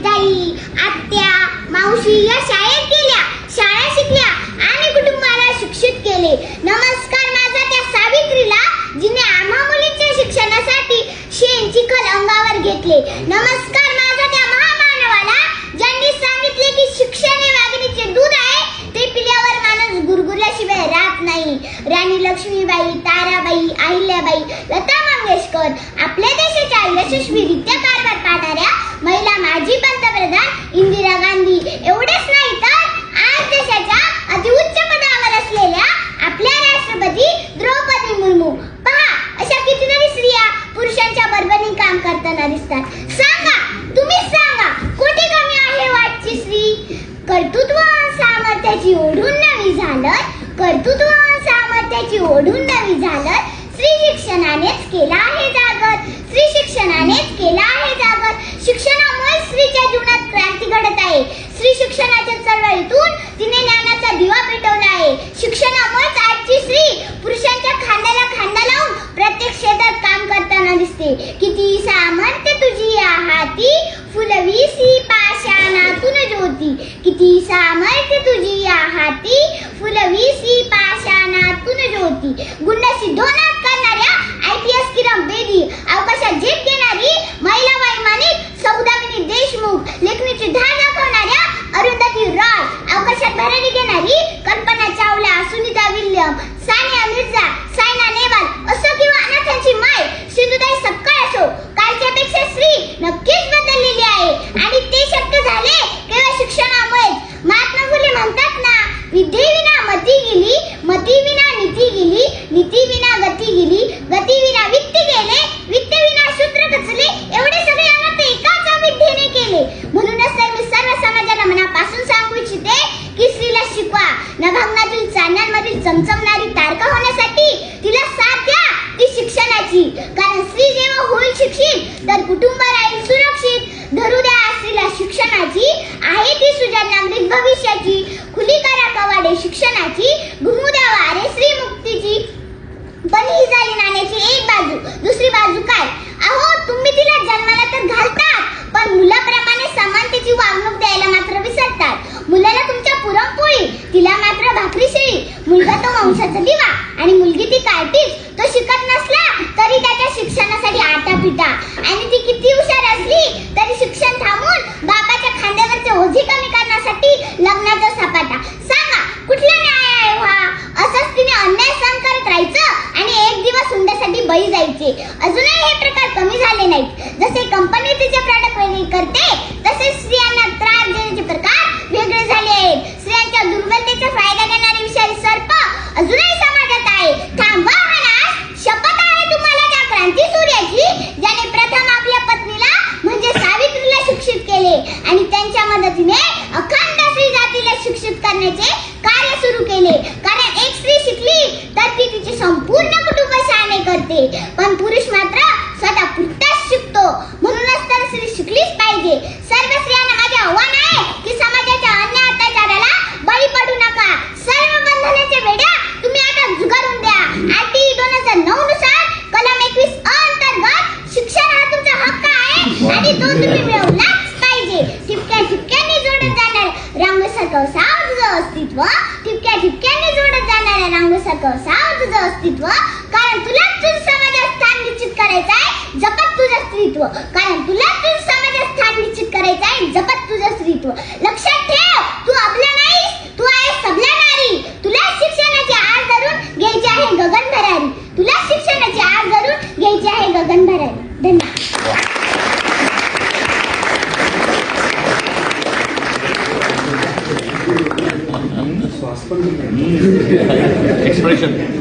ताई आत्या मावशी या शाळेत गेल्या. शाळा शिकल्या. आणि कुटुंबाला शिक्षित केले. नमस्कार माझा त्या सावित्रीला जिने आम्हा मुलींच्या शिक्षणासाठी शेण चिखल अंगावर घेतले. नमस्कार माझा त्या महामानवाला ज्यांनी सांगितले की शिक्षण हे वाघिणीचे दूध आहे ते पिल्यावर माणूस गुरगुरल्याशिवाय राहत नाही. राणी लक्ष्मीबाई ताराबाई अहिल्याबाई लता मंगेशकर आपल्या देशाच्या यशस्वीरित्या कारभार पाहणाऱ्या महिला इंदिरा गांधी एवढेच नाही तर आज देशाच्या अतिउच्च पदावर असलेल्या आपल्या राष्ट्रपती द्रौपदी मुर्मू. पहा अशा कितीतरी स्त्रिया पुरुषांच्या बरोबरीने काम करताना दिसतात. सांगा तुम्ही सांगा कुठे कमी आहे वाटची स्त्री? कर्तृत्व सामर्थ्याची ओढून नवी झालं कर्तृत्व सामर्थ्याची ओढून नवी झालं स्त्री शिक्षणानेच केला आहे जागर. स्त्री शिक्षणानेच केला आहे जागर. Gunas y Donas. तर कुटुंब राहील सुरक्षित धरू द्या स्त्रीला शिक्षणाची आहे ती सुजाण नागरिक भविष्याची. खुली करा कवाडे शिक्षणाची घुमू द्या वारे स्त्री मुक्तीची. पण ही झाली नाण्याची एक बाजू दुसरी बाजू काय? अहो तुम्ही तिला जन्माला तर घालतात पण मुलाप्रमाणे समानतेची वागणूक द्यायला मात्र विसरतात. मुलाला तुमच्या पुरणपोळी तिला मात्र भाकरी शिळी. मुलगा तो वंशाचा दिवा आणि मुलगी ती कार्टीज तो शिकत किती हुशार असली तरी शिक्षण थांबून बापाच्या खांद्यावरचे ओझे कमी करण्यासाठी लग्नाचा सपाटा. सांगा कुठला न्याय आहे हा? असंच तिने अन्याय सहन करत राहायचं आणि एक दिवस हुंड्यासाठी बळी जायचे. अजूनही हे प्रकार कमी झाले नाहीत. जसे कंपनी तिचे प्रॉडक्ट करते तसेच स्त्रियांना त्रास देण्याचे प्रकार वेगळे झाले आहेत स्त्रियांच्या दुर्बलतेचा फायदा घेणारे विषारी सर्प अजूनही समाजात आहे थांबवा हा नाश शपथ आहे तुम्हाला त्या क्रांती सूर्याची ज्याने प्रथम आपल्या पत्नीला म्हणजे सावित्रीला शिक्षित केले आणि त्यांच्या अखंड स्त्री जातीला शिक्षित करण्याचे कार्य सुरू केले. कारण एक स्त्री शिकली तर ती तिचे संपूर्ण कुटुंब शहाणे करते. पण पुरुष मात्र स्वतः पुरताच शिकतो. म्हणूनच तर स्त्री शिकलीच पाहिजे. सर्व स्त्रियांना माझे आव्हान आहे की समाजाच्या अन्य अत्याचाराला बळी पडू नका. सर्व बंधनाच्या वेड्या तुम्ही आता झुगारून द्या. आरटी दोन हजार नऊ नुसार कलम एकवीस अंतर्गत शिक्षण हा तुमचा हक्क आहे. आणि तो तुम्ही मिळवलाच पाहिजे. ठिपक्या ठिपक्या जाणार रांगोसारखं साव तुझं अस्तित्व ठिपक्या ठिपक्याने जोडत जाणाऱ्या रांगोसारखं साव तुझं अस्तित्व. कारण तुला तुझं समाजात स्थान निश्चित करायचं आहे जपत तुझं अस्तित्व. expression.